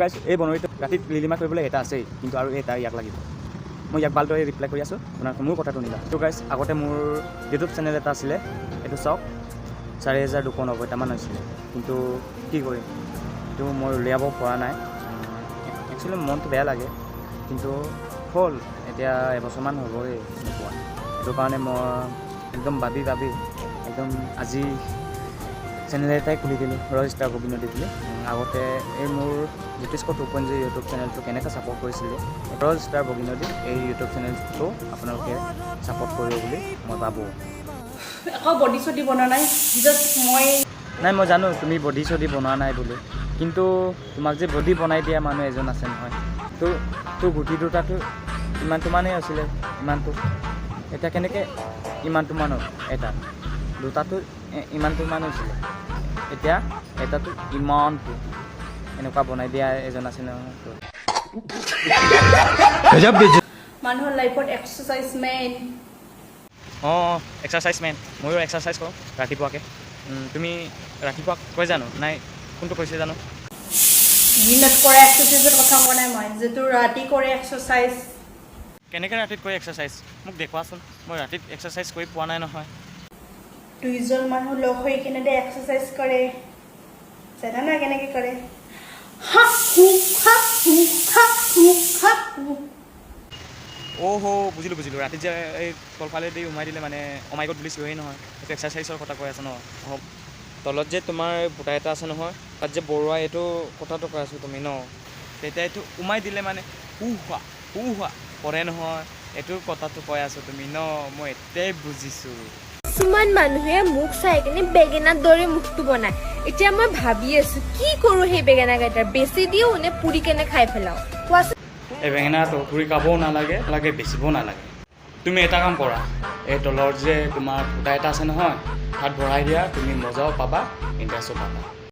গাইছ এই বনৰীটো ৰাতিত লিলিমা কৰিবলৈ এটা আছেই, কিন্তু আৰু এটা ইয়াক লাগিব। মই ইয়াক ভালদৰে ৰিপ্লাই কৰি আছোঁ আপোনাৰ মোৰ কথাটো নিলা তো গাইছ আগতে মোৰ ইউটিউব চেনেল এটা আছিলে, এইটো চাওক, চাৰি হেজাৰ দুশ নব্বৈটামান হৈছিলে। কিন্তু কি কৰিম? এইটো মই উলিয়াব পৰা নাই। একচুৱেলি মনটো বেয়া লাগে, কিন্তু হ'ল, এতিয়া এবছৰমান হ'বই নোপোৱা সেইটো কাৰণে মই একদম ভাবি ভাবি একদম আজি চেনেল এটাই খুলি দিলোঁ ৰয় ষ্টাৰ গোবিন্দ দি আগতে এই মোৰ Jyotishka two point zero' YouTube চেনেলটো কেনেকৈ ছাপৰ্ট কৰিছিলে ৰয়েল ষ্টাৰ বগিনদী এই ইউটিউব চেনেলটো আপোনালোকে ছাপৰ্ট কৰিব বুলি মই ভাবোঁ। একো বডি চডি বনোৱা নাই জাষ্ট মই নাই মই জানো তুমি বডি চডি বনোৱা নাই বুলি। কিন্তু তোমাক যে বডি বনাই দিয়া মানুহ এজন আছে নহয় তোৰ তোৰ গুটি দুটাটো ইমানটো মানেই আছিলে ইমানটো। এতিয়া কেনেকৈ ইমানটো মান এটা? দুটাটো ইমানটো মান হৈছিলে এতিয়া এটাটো ইমানটো এনেকুৱা বনাই দিয়া এজন আছে নহয়। মানুহৰ লাইফত এক্সাৰচাইজ মেইন অঁ এক্সাৰচাইজ মেন ময়ো এক্সাৰচাইজ কৰোঁ ৰাতিপুৱাকৈ। তুমি ৰাতিপুৱা কয় জানো? নাই কোনটো কৈছে জানো? দিনত কৰা এক্সাৰচাইজৰ কথা কোৱা নাই মই যিটো ৰাতি কৰে এক্সাৰচাইজ কেনেকৈ ৰাতিত কৰি এক্সাৰচাইজ মোক দেখুৱাচোন। মই ৰাতিত এক্সাৰচাইজ কৰি পোৱা নাই নহয়। দুইজন মানুহ লগ হৈ কিনে দে এক্সাৰচাইজ কৰে। জানা না কেনেকৈ কৰে? হা হু হা হু হা হু হা হু অ' হ' বুজিলোঁ বুজিলোঁ। ৰাতিত যে এই তলফালেদি সোমাই দিলে মানে অমাইকত বুলি চিঞৰি নহয়। সেইটো এক্সাৰচাইজৰ কথা কৈ আছে ন? তলত যে তোমাৰ বুটা এটা আছে নহয় তাত যে বৰুৱা এইটো কথাটো কৈ আছোঁ তুমি ন? তেতিয়া এইটো সোমাই দিলে মানে হু হোৱা হু হোৱা পৰে নহয়। এইটো কথাটো কৈ আছোঁ তুমি ন? মই এতিয়াই বুজিছোঁ। কিছুমান মানুহে মোক চাই কিনে বেঙেনাৰ দৰে মুখটো বনায়। এতিয়া মই ভাবি আছো, কি কৰো সেই বেঙেনা কেইটাৰ? বেছি দিওঁ নে পুৰি কেনে খাই পেলাওঁ? কোৱাচোন। এই বেঙেনাটো পুৰি খাবও নালাগে, লাগে বেচিবও নালাগে। তুমি এটা কাম কৰা, এই তলৰ যে তোমাৰ ফুটা এটা আছে নহয়, তাত ভৰাই দিয়া, তুমি মজাও পাবা ইণ্টাৰেষ্টো পাবা।